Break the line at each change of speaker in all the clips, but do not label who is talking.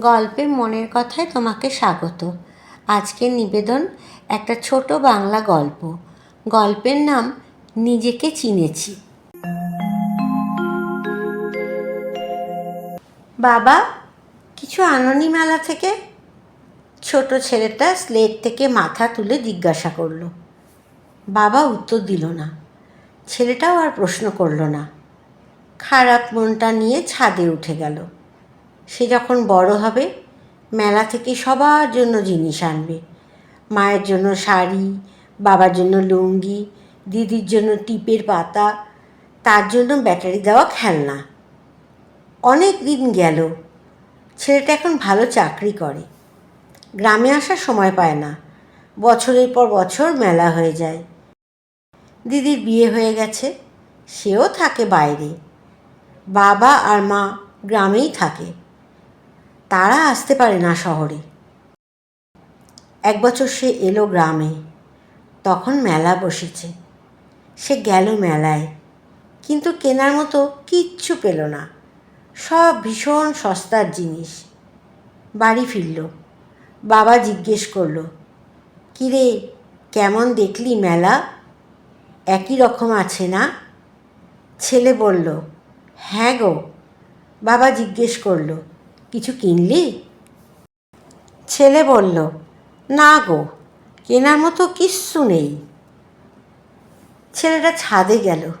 গল্পে মনের কথায় তোমাকে স্বাগত। আজকের নিবেদন একটা ছোট বাংলা গল্প। গল্পের নাম নিজেকে চিনেছি। বাবা, কিছু আননি মেলা থেকে ছোট ছেলেটা স্লেট থেকে মাথা তুলে জিজ্ঞাসা করল। বাবা উত্তর দিল না। ছেলেটাও আর প্রশ্ন করল না। খারাপ মনটা নিয়ে ছাদে উঠে গেল। সে যখন বড় হবে, মেলা থেকে সবার জন্য জিনিস আনবে। মায়ের জন্য শাড়ি, বাবার জন্য লুঙ্গি, দিদির জন্য টিপের পাতা, তার জন্য ব্যাটারি দেওয়া খেলনা। অনেক দিন গেল, ছেলেটা এখন ভালো চাকরি করে। গ্রামে আসার সময় পায় না, বছরের পর বছর মেলা হয়ে যায়। দিদির বিয়ে হয়ে গেছে, সেও থাকে বাইরে। বাবা আর মা গ্রামেই থাকে। তারা আসতে পারে না শহরে। এক বছর সে এলো গ্রামে। তখন মেলা বসেছে। সে গেল মেলায়। কিন্তু কেনার মতো কিচ্ছু পেল না। সব ভীষণ সস্তার জিনিস। বাড়ি ফিরল। বাবা জিজ্ঞেস করল, কিরে, কেমন দেখলি মেলা? একই রকম আছে না? ছেলে বলল হ্যাঁ গো। বাবা জিজ্ঞেস করল কিছু কিনলি? ছেলে বলল, না গো, কেনার মতো কিচ্ছু নেই। ছেলেটা ছাদে গেল।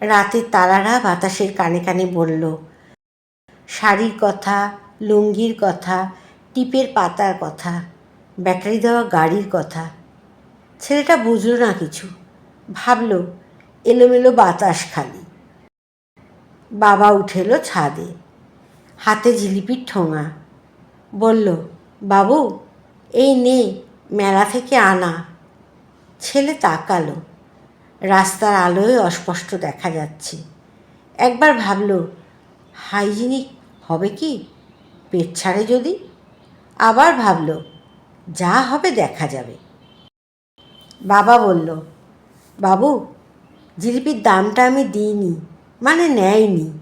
রাতে তারারা বাতাসের কানে কানে বলল, শাড়ির কথা, লুঙ্গির কথা, টিপের পাতার কথা, ব্যাটারি দেওয়া গাড়ির কথা। ছেলেটা বুঝল না কিছু। ভাবল, এলোমেলো বাতাস খালি। বাবা উঠেলো ছাদে। হাতে জিলিপির ঠোঙা। বলল, বাবু, এই নে, মেলা থেকে আনা। ছেলে তাকালো। রাস্তার আলোয় অস্পষ্ট দেখা যাচ্ছে। একবার ভাবল, হাইজিনিক হবে কি? পেট ছাড়ে যদি? আবার ভাবল, যা হবে দেখা যাবে। বাবা বলল, বাবু, জিলিপির দামটা আমি দিইনি মানে নেয়নি।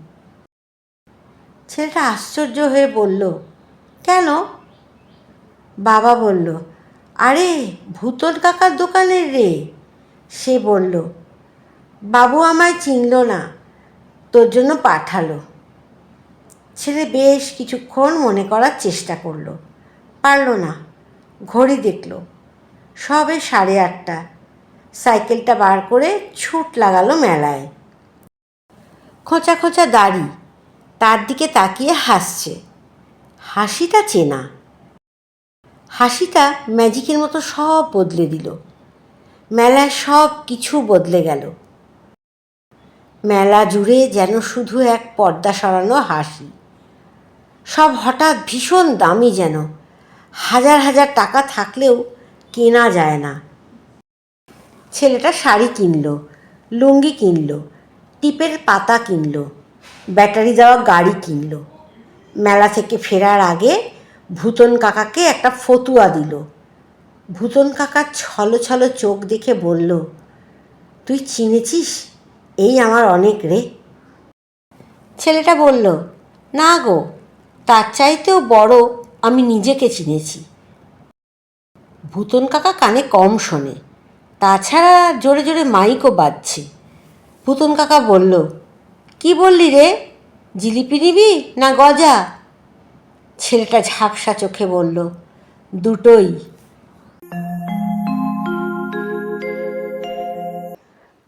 ছেলেটা আশ্চর্য হয়ে বলল, কেন? বাবা বলল, আরে ভূতন কাকার দোকানের রে। সে বলল, বাবু আমায় চিনল না, তোর জন্য পাঠালো। ছেলে বেশ কিছুক্ষণ মনে করার চেষ্টা করল, পারল না, ঘড়ি দেখল, সবে সাড়ে আটটা, সাইকেলটা বার করে ছুট লাগালো মেলায়। খোঁচা খোঁচা দাড়ি তার দিকে তাকিয়ে হাসছে। হাসিটা চেনা। হাসিটা ম্যাজিকের মতো সব বদলে দিল। মেলায় সব কিছু বদলে গেল। মেলা জুড়ে যেন শুধু এক পর্দা সরানো হাসি। সব হঠাৎ ভীষণ দামি যেন। হাজার হাজার টাকা থাকলেও কেনা যায় না। ছেলেটা শাড়ি কিনলো, লুঙ্গি কিনল, টিপের পাতা কিনলো। ব্যাটারি দেওয়া গাড়ি কিনল। মেলা থেকে ফেরার আগে ভূতন কাকাকে একটা ফতুয়া দিল। ভূতন কাকা ছলো ছলো চোখ দেখে বলল, তুই চিনেছিস? এই আমার অনেক রে। ছেলেটা বলল, না গো, তার চাইতেও বড় আমি নিজেকে চিনেছি। ভূতন কাকা কানে কম শোনে, তাছাড়া জোরে জোরে মাইকও বাজছে। ভূতন কাকা বলল কি বললি রে? জিলিপি নিবি না গজা? ছেলেটা ঝাপসা চোখে বলল, দুটোই।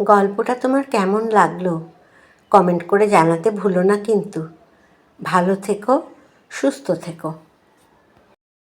গল্পটা তোমার কেমন লাগল? কমেন্ট করে জানাতে ভুলো না কিন্তু। ভালো থেকো, সুস্থ থেকো।